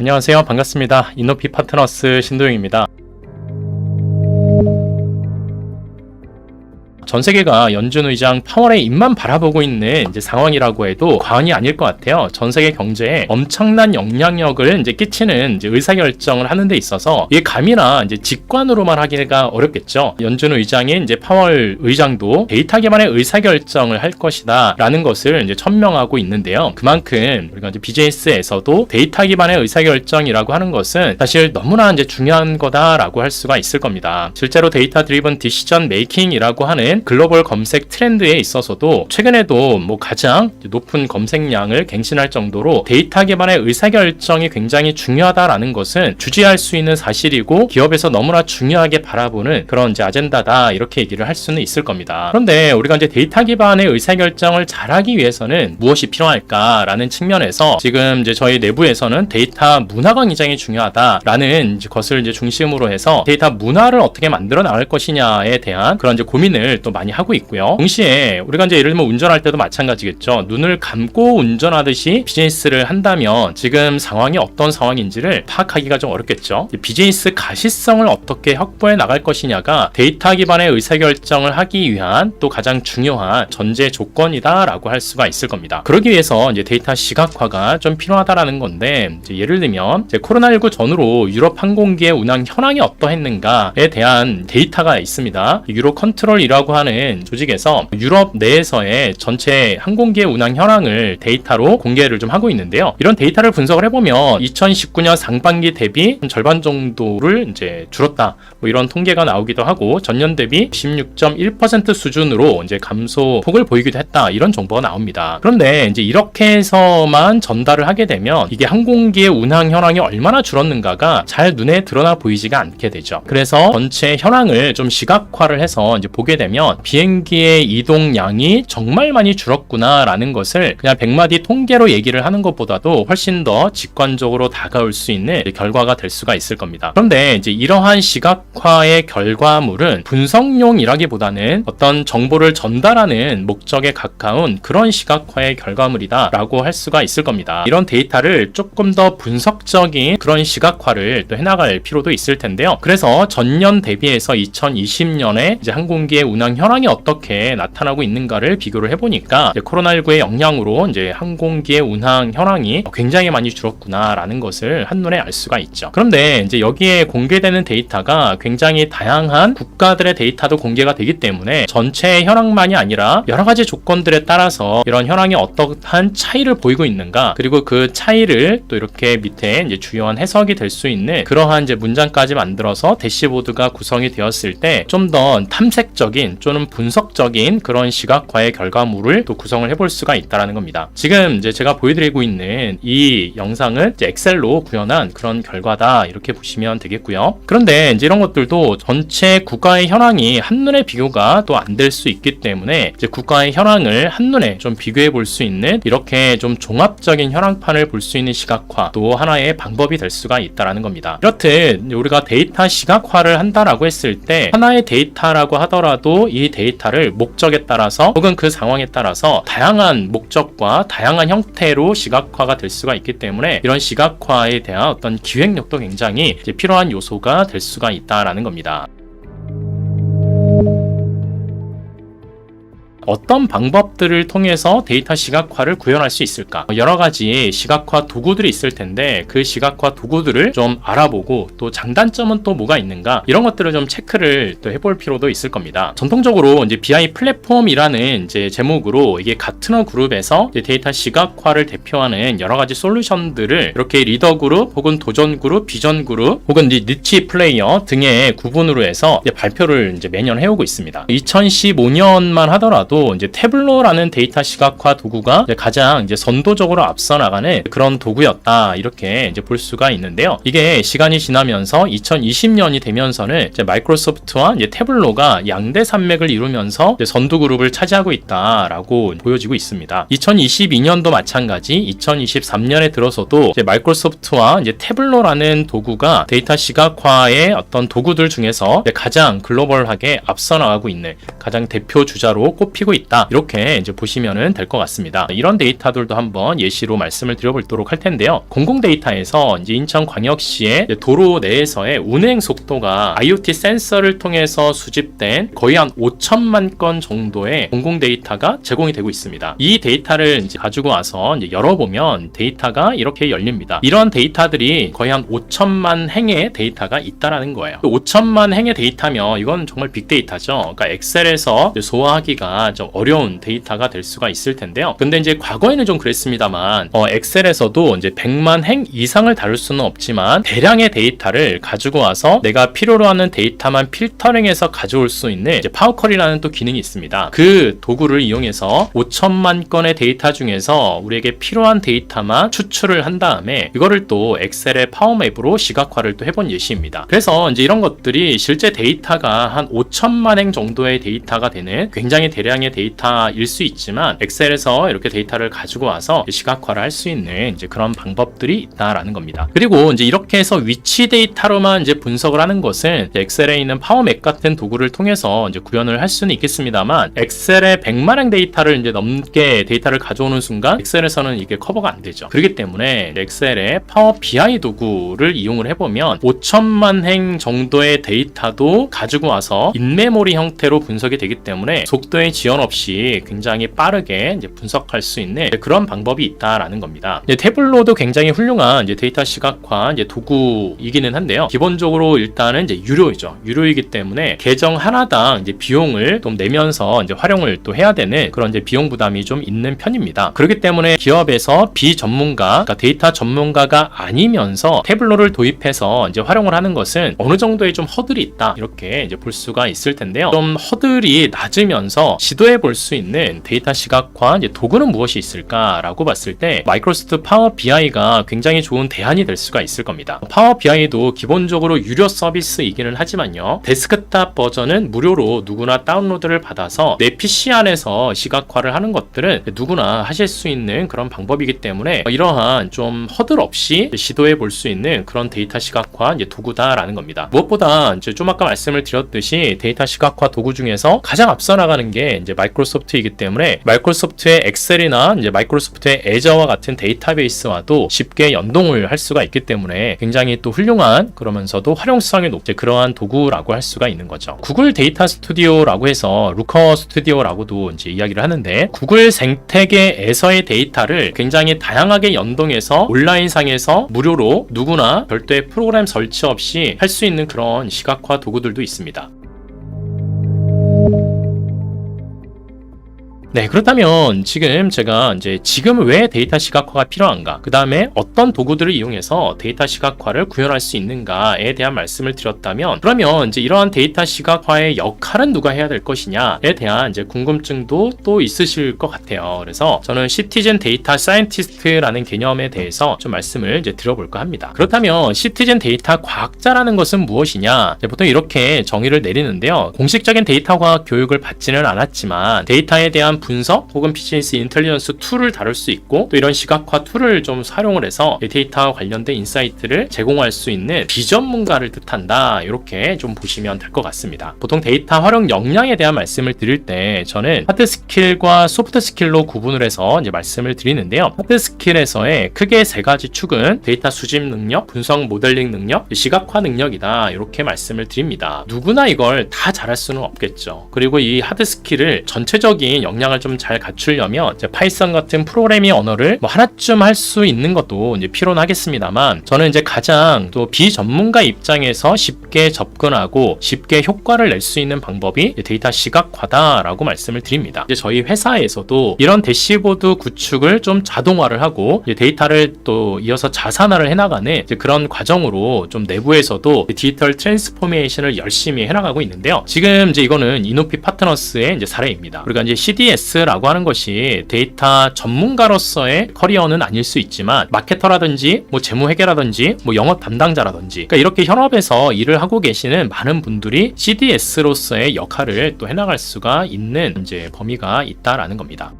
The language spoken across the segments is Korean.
안녕하세요. 반갑습니다. 인노피 파트너스 신도영입니다. 전 세계가 연준 의장 파월의 입만 바라보고 있는 이제 상황이라고 해도 과언이 아닐 것 같아요. 전 세계 경제에 엄청난 영향력을 이제 끼치는 이제 의사결정을 하는 데 있어서 이게 감이나 이제 직관으로만 하기가 어렵겠죠. 연준 의장인 이제 파월 의장도 데이터 기반의 의사결정을 할 것이다 라는 것을 이제 천명하고 있는데요. 그만큼 우리가 이제 BJS에서도 데이터 기반의 의사결정이라고 하는 것은 사실 너무나 이제 중요한 거다라고 할 수가 있을 겁니다. 실제로 데이터 드리븐 디시전 메이킹이라고 하는 글로벌 검색 트렌드에 있어서도 최근에도 뭐 가장 높은 검색량을 갱신할 정도로 데이터 기반의 의사결정이 굉장히 중요하다라는 것은 주지할 수 있는 사실이고 기업에서 너무나 중요하게 바라보는 그런 이제 아젠다다 이렇게 얘기를 할 수는 있을 겁니다. 그런데 우리가 이제 데이터 기반의 의사결정을 잘하기 위해서는 무엇이 필요할까라는 측면에서 지금 이제 저희 내부에서는 데이터 문화가 굉장히 중요하다라는 것을 이제 중심으로 해서 데이터 문화를 어떻게 만들어 나갈 것이냐에 대한 그런 이제 고민을 또 많이 하고 있고요. 동시에 우리가 이제 예를 들면 운전할 때도 마찬가지겠죠. 눈을 감고 운전하듯이 비즈니스를 한다면 지금 상황이 어떤 상황인지를 파악하기가 좀 어렵겠죠. 비즈니스 가시성을 어떻게 확보해 나갈 것이냐가 데이터 기반의 의사결정을 하기 위한 또 가장 중요한 전제 조건이다라고 할 수가 있을 겁니다. 그러기 위해서 이제 데이터 시각화가 좀 필요하다라는 건데 예를 들면 코로나19 전후로 유럽 항공기의 운항 현황이 어떠했는가에 대한 데이터가 있습니다. 유로 컨트롤이라고 하는 조직에서 유럽 내에서의 전체 항공기의 운항 현황을 데이터로 공개를 좀 하고 있는데요. 이런 데이터를 분석을 해보면 2019년 상반기 대비 절반 정도를 이제 줄었다. 뭐 이런 통계가 나오기도 하고 전년 대비 16.1% 수준으로 이제 감소폭을 보이기도 했다. 이런 정보가 나옵니다. 그런데 이제 이렇게 해서만 전달을 하게 되면 이게 항공기의 운항 현황이 얼마나 줄었는가가 잘 눈에 드러나 보이지가 않게 되죠. 그래서 전체 현황을 좀 시각화를 해서 이제 보게 되면 비행기의 이동량이 정말 많이 줄었구나라는 것을 그냥 100마디 통계로 얘기를 하는 것보다도 훨씬 더 직관적으로 다가올 수 있는 결과가 될 수가 있을 겁니다. 그런데 이제 이러한 시각화의 결과물은 분석용이라기보다는 어떤 정보를 전달하는 목적에 가까운 그런 시각화의 결과물이다라고 할 수가 있을 겁니다. 이런 데이터를 조금 더 분석적인 그런 시각화를 또 해나갈 필요도 있을 텐데요. 그래서 전년 대비해서 2020년에 이제 항공기의 운항 현황이 어떻게 나타나고 있는가를 비교를 해보니까 코로나19의 영향으로 이제 항공기의 운항 현황이 굉장히 많이 줄었구나라는 것을 한눈에 알 수가 있죠. 그런데 이제 여기에 공개되는 데이터가 굉장히 다양한 국가들의 데이터도 공개가 되기 때문에 전체 현황만이 아니라 여러 가지 조건들에 따라서 이런 현황이 어떠한 차이를 보이고 있는가 그리고 그 차이를 또 이렇게 밑에 이제 주요한 해석이 될 수 있는 그러한 이제 문장까지 만들어서 대시보드가 구성이 되었을 때 좀 더 탐색적인 또는 분석적인 그런 시각화의 결과물을 또 구성을 해볼 수가 있다라는 겁니다. 지금 이제 제가 보여드리고 있는 이 영상은 엑셀로 구현한 그런 결과다 이렇게 보시면 되겠고요. 그런데 이제 이런 것들도 전체 국가의 현황이 한눈에 비교가 또 안 될 수 있기 때문에 이제 국가의 현황을 한눈에 좀 비교해 볼 수 있는 이렇게 좀 종합적인 현황판을 볼 수 있는 시각화 또 하나의 방법이 될 수가 있다라는 겁니다. 이렇듯 우리가 데이터 시각화를 한다라고 했을 때 하나의 데이터라고 하더라도 이 데이터를 목적에 따라서 혹은 그 상황에 따라서 다양한 목적과 다양한 형태로 시각화가 될 수가 있기 때문에 이런 시각화에 대한 어떤 기획력도 굉장히 필요한 요소가 될 수가 있다라는 겁니다. 어떤 방법들을 통해서 데이터 시각화를 구현할 수 있을까? 여러 가지 시각화 도구들이 있을 텐데 그 시각화 도구들을 좀 알아보고 또 장단점은 또 뭐가 있는가? 이런 것들을 좀 체크를 또 해볼 필요도 있을 겁니다. 전통적으로 이제 BI 플랫폼이라는 이제 제목으로 이게 가트너 그룹에서 데이터 시각화를 대표하는 여러 가지 솔루션들을 이렇게 리더 그룹 혹은 도전 그룹, 비전 그룹 혹은 이제 니치 플레이어 등의 구분으로 해서 발표를 이제 매년 해오고 있습니다. 2015년만 하더라도 또 이제 태블로라는 데이터 시각화 도구가 이제 가장 이제 선도적으로 앞서 나가는 그런 도구였다 이렇게 이제 볼 수가 있는데요. 이게 시간이 지나면서 2020년이 되면서는 이제 마이크로소프트와 이제 태블로가 양대 산맥을 이루면서 선두 그룹을 차지하고 있다라고 보여지고 있습니다. 2022년도 마찬가지, 2023년에 들어서도 이제 마이크로소프트와 이제 태블로라는 도구가 데이터 시각화의 어떤 도구들 중에서 가장 글로벌하게 앞서 나가고 있는 가장 대표 주자로 꼽히고 있다. 이렇게 이제 보시면은 될 것 같습니다. 이런 데이터들도 한번 예시로 말씀을 드려보도록 할 텐데요. 공공 데이터에서 이제 인천광역시의 도로 내에서의 운행 속도가 IoT 센서를 통해서 수집된 거의 한 5천만 건 정도의 공공 데이터가 제공이 되고 있습니다. 이 데이터를 이제 가지고 와서 이제 열어보면 데이터가 이렇게 열립니다. 이런 데이터들이 거의 한 5천만 행의 데이터가 있다라는 거예요. 5천만 행의 데이터면 이건 정말 빅데이터죠. 그러니까 엑셀에서 소화하기가 좀 어려운 데이터가 될 수가 있을 텐데요. 근데 이제 과거에는 좀 그랬습니다만 어, 엑셀에서도 이제 100만 행 이상을 다룰 수는 없지만 대량의 데이터를 가지고 와서 내가 필요로 하는 데이터만 필터링해서 가져올 수 있는 파워컬이라는 또 기능이 있습니다. 그 도구를 이용해서 5천만 건의 데이터 중에서 우리에게 필요한 데이터만 추출을 한 다음에 이거를 또 엑셀의 파워맵으로 시각화를 또 해본 예시입니다. 그래서 이제 이런 것들이 실제 데이터가 한 5천만 행 정도의 데이터가 되는 굉장히 대량 의 데이터일 수 있지만 엑셀에서 이렇게 데이터를 가지고 와서 시각화를 할 수 있는 이제 그런 방법들이 있다라는 겁니다. 그리고 이제 이렇게 해서 위치 데이터로만 이제 분석을 하는 것은 엑셀에 있는 파워맵 같은 도구를 통해서 이제 구현을 할 수는 있겠습니다만 엑셀의 100만 행 데이터를 이제 넘게 데이터를 가져오는 순간 엑셀에서는 이게 커버가 안 되죠. 그렇기 때문에 엑셀의 파워 BI 도구를 이용을 해보면 5천만 행 정도의 데이터도 가지고 와서 인메모리 형태로 분석이 되기 때문에 속도의 지연 없이 굉장히 빠르게 분석할 수 있는 그런 방법이 있다라는 겁니다. 태블로도 굉장히 훌륭한 데이터 시각화 도구이기는 한데요. 기본적으로 일단은 이제 유료이죠. 유료이기 때문에 계정 하나당 비용을 좀 내면서 활용을 또 해야 되는 그런 비용 부담이 좀 있는 편입니다. 그렇기 때문에 기업에서 비전문가, 그러니까 데이터 전문가가 아니면서 태블로를 도입해서 활용을 하는 것은 어느 정도의 좀 허들이 있다 이렇게 볼 수가 있을 텐데요. 좀 허들이 낮으면서 시도해 볼 수 있는 데이터 시각화 도구는 무엇이 있을까라고 봤을 때 마이크로소프트 파워 BI가 굉장히 좋은 대안이 될 수가 있을 겁니다. 파워 BI도 기본적으로 유료 서비스이기는 하지만요. 데스크탑 버전은 무료로 누구나 다운로드를 받아서 내 PC 안에서 시각화를 하는 것들은 누구나 하실 수 있는 그런 방법이기 때문에 이러한 좀 허들 없이 시도해 볼 수 있는 그런 데이터 시각화 도구다라는 겁니다. 무엇보다 이제 좀 아까 말씀을 드렸듯이 데이터 시각화 도구 중에서 가장 앞서 나가는 게 이제 마이크로소프트이기 때문에 마이크로소프트의 엑셀이나 이제 마이크로소프트의 애저와 같은 데이터베이스와도 쉽게 연동을 할 수가 있기 때문에 굉장히 또 훌륭한 그러면서도 활용성이 높은 그러한 도구라고 할 수가 있는 거죠. 구글 데이터 스튜디오라고 해서 루커 스튜디오라고도 이제 이야기를 하는데 구글 생태계에서의 데이터를 굉장히 다양하게 연동해서 온라인상에서 무료로 누구나 별도의 프로그램 설치 없이 할 수 있는 그런 시각화 도구들도 있습니다. 네, 그렇다면 지금 제가 이제 지금 왜 데이터 시각화가 필요한가, 그 다음에 어떤 도구들을 이용해서 데이터 시각화를 구현할 수 있는가에 대한 말씀을 드렸다면, 그러면 이제 이러한 데이터 시각화의 역할은 누가 해야 될 것이냐에 대한 이제 궁금증도 또 있으실 것 같아요. 그래서 저는 시티즌 데이터 사이언티스트라는 개념에 대해서 좀 말씀을 이제 드려볼까 합니다. 그렇다면 시티즌 데이터 과학자라는 것은 무엇이냐? 보통 이렇게 정의를 내리는데요. 공식적인 데이터 과학 교육을 받지는 않았지만 데이터에 대한 분석 혹은 비즈니스 인텔리전스 툴을 다룰 수 있고 또 이런 시각화 툴을 좀 활용을 해서 데이터와 관련된 인사이트를 제공할 수 있는 비전문가를 뜻한다 이렇게 좀 보시면 될 것 같습니다. 보통 데이터 활용 역량에 대한 말씀을 드릴 때 저는 하드 스킬과 소프트 스킬로 구분을 해서 이제 말씀을 드리는데요. 하드 스킬에서의 크게 세 가지 축은 데이터 수집 능력, 분석 모델링 능력, 시각화 능력이다 이렇게 말씀을 드립니다. 누구나 이걸 다 잘할 수는 없겠죠. 그리고 이 하드 스킬을 전체적인 역량 을 좀 잘 갖추려면 파이썬 같은 프로그래밍 언어를 뭐 하나쯤 할 수 있는 것도 이제 필요는 하겠습니다만 저는 이제 가장 또 비전문가 입장에서 쉽게 접근하고 쉽게 효과를 낼 수 있는 방법이 데이터 시각화다라고 말씀을 드립니다. 이제 저희 회사에서도 이런 대시보드 구축을 좀 자동화를 하고 데이터를 또 이어서 자산화를 해나가는 그런 과정으로 좀 내부에서도 디지털 트랜스포메이션을 열심히 해나가고 있는데요. 지금 이제 이거는 이노피 파트너스의 이제 사례입니다. 우리가 이제 CDS 라고 하는 것이 데이터 전문가로서의 커리어는 아닐 수 있지만 마케터라든지 뭐 재무 회계라든지 뭐 영업 담당자라든지 그러니까 이렇게 현업에서 일을 하고 계시는 많은 분들이 CDS로서의 역할을 또 해나갈 수가 있는 이제 범위가 있다라는 겁니다.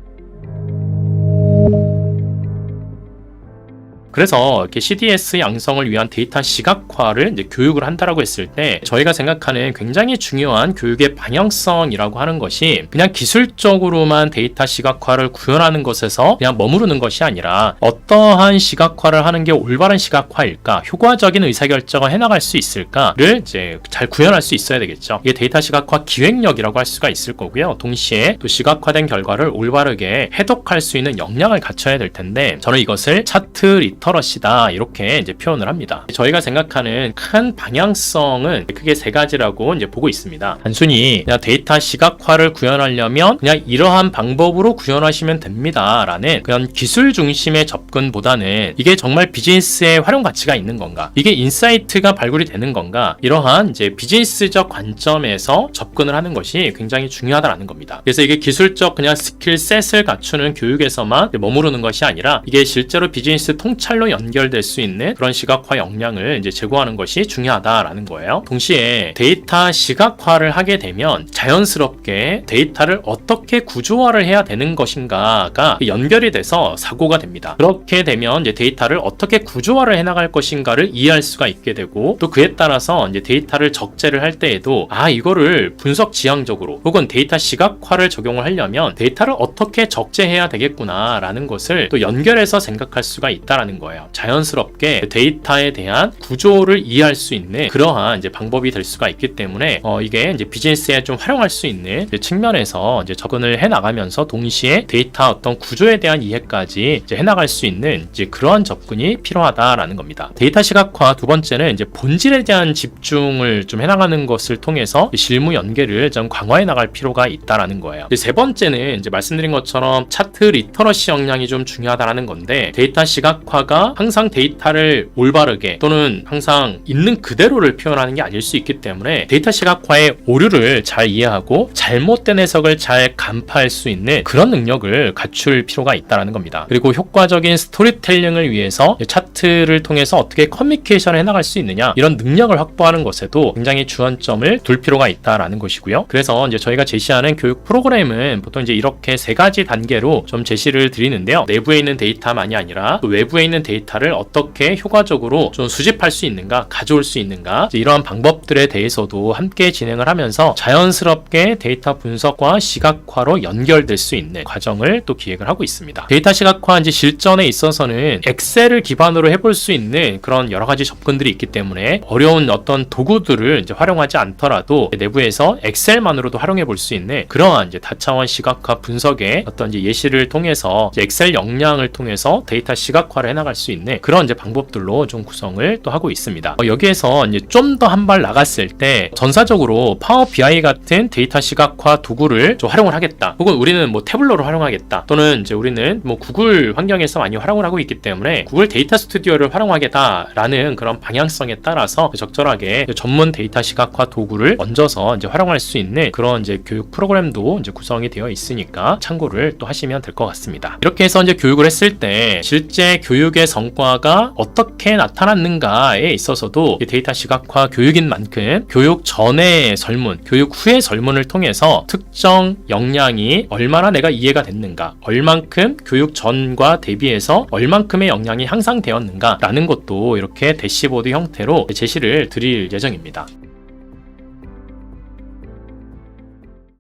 그래서 이렇게 CDS 양성을 위한 데이터 시각화를 이제 교육을 한다라고 했을 때 저희가 생각하는 굉장히 중요한 교육의 방향성이라고 하는 것이 그냥 기술적으로만 데이터 시각화를 구현하는 것에서 그냥 머무르는 것이 아니라 어떠한 시각화를 하는 게 올바른 시각화일까, 효과적인 의사결정을 해나갈 수 있을까를 이제 잘 구현할 수 있어야 되겠죠. 이게 데이터 시각화 기획력이라고 할 수가 있을 거고요. 동시에 또 시각화된 결과를 올바르게 해독할 수 있는 역량을 갖춰야 될 텐데 저는 이것을 차트 리 터러시다 이렇게 이제 표현을 합니다. 저희가 생각하는 큰 방향성은 크게 세 가지라고 이제 보고 있습니다. 단순히 그냥 데이터 시각화를 구현하려면 그냥 이러한 방법으로 구현하시면 됩니다라는 그런 기술 중심의 접근보다는 이게 정말 비즈니스에 활용 가치가 있는 건가? 이게 인사이트가 발굴이 되는 건가? 이러한 이제 비즈니스적 관점에서 접근을 하는 것이 굉장히 중요하다라는 겁니다. 그래서 이게 기술적 그냥 스킬셋을 갖추는 교육에서만 머무르는 것이 아니라 이게 실제로 비즈니스 통찰 로 연결될 수 있는 그런 시각화 역량을 이제 제고하는 것이 중요하다라는 거예요. 동시에 데이터 시각화를 하게 되면 자연스럽게 데이터를 어떻게 구조화를 해야 되는 것인가가 연결이 돼서 사고가 됩니다. 그렇게 되면 이제 데이터를 어떻게 구조화를 해나갈 것인가를 이해할 수가 있게 되고 또 그에 따라서 이제 데이터를 적재를 할 때에도 아 이거를 분석 지향적으로 혹은 데이터 시각화를 적용을 하려면 데이터를 어떻게 적재해야 되겠구나라는 것을 또 연결해서 생각할 수가 있다라는 거예요. 자연스럽게 데이터에 대한 구조를 이해할 수 있는 그러한 이제 방법이 될 수가 있기 때문에 어 이게 이제 비즈니스에 좀 활용할 수 있는 측면에서 이제 접근을 해 나가면서 동시에 데이터 어떤 구조에 대한 이해까지 이제 해 나갈 수 있는 이제 그러한 접근이 필요하다라는 겁니다. 데이터 시각화 두 번째는 이제 본질에 대한 집중을 좀 해 나가는 것을 통해서 실무 연계를 좀 강화해 나갈 필요가 있다라는 거예요. 세 번째는 이제 말씀드린 것처럼 차트 리터러시 역량이 좀 중요하다라는 건데 데이터 시각화 가 항상 데이터를 올바르게 또는 항상 있는 그대로를 표현하는 게 아닐 수 있기 때문에 데이터 시각화의 오류를 잘 이해하고 잘못된 해석을 잘 간파할 수 있는 그런 능력을 갖출 필요가 있다라는 겁니다. 그리고 효과적인 스토리텔링을 위해서 차트를 통해서 어떻게 커뮤니케이션을 해나갈 수 있느냐 이런 능력을 확보하는 것에도 굉장히 주안점을 둘 필요가 있다라는 것이고요. 그래서 이제 저희가 제시하는 교육 프로그램은 보통 이제 이렇게 세 가지 단계로 좀 제시를 드리는데요. 내부에 있는 데이터만이 아니라 또 외부에 있는 데이터를 어떻게 효과적으로 좀 수집할 수 있는가, 가져올 수 있는가 이러한 방법들에 대해서도 함께 진행을 하면서 자연스럽게 데이터 분석과 시각화로 연결될 수 있는 과정을 또 기획을 하고 있습니다. 데이터 시각화 이제 실전에 있어서는 엑셀을 기반으로 해볼 수 있는 그런 여러 가지 접근들이 있기 때문에 어려운 어떤 도구들을 이제 활용하지 않더라도 내부에서 엑셀만으로도 활용해 볼 수 있는 그러한 이제 다차원 시각화 분석의 어떤 이제 예시를 통해서 이제 엑셀 역량을 통해서 데이터 시각화를 해나갈 수 있는 그런 이제 방법들로 좀 구성을 또 하고 있습니다. 어, 여기에서 이제 좀 더 한 발 나갔을 때 전사적으로 파워 BI 같은 데이터 시각화 도구를 좀 활용을 하겠다. 혹은 우리는 뭐 태블로를 활용하겠다. 또는 이제 우리는 뭐 구글 환경에서 많이 활용을 하고 있기 때문에 구글 데이터 스튜디오를 활용하겠다라는 그런 방향성에 따라서 적절하게 전문 데이터 시각화 도구를 얹어서 이제 활용할 수 있는 그런 이제 교육 프로그램도 이제 구성이 되어 있으니까 참고를 또 하시면 될 것 같습니다. 이렇게 해서 이제 교육을 했을 때 실제 교육 의 성과가 어떻게 나타났는가에 있어서도 이 데이터 시각화 교육인 만큼 교육 전의 설문, 교육 후의 설문을 통해서 특정 역량이 얼마나 내가 이해가 됐는가, 얼만큼 교육 전과 대비해서 얼만큼의 역량이 향상되었는가라는 것도 이렇게 대시보드 형태로 제시를 드릴 예정입니다.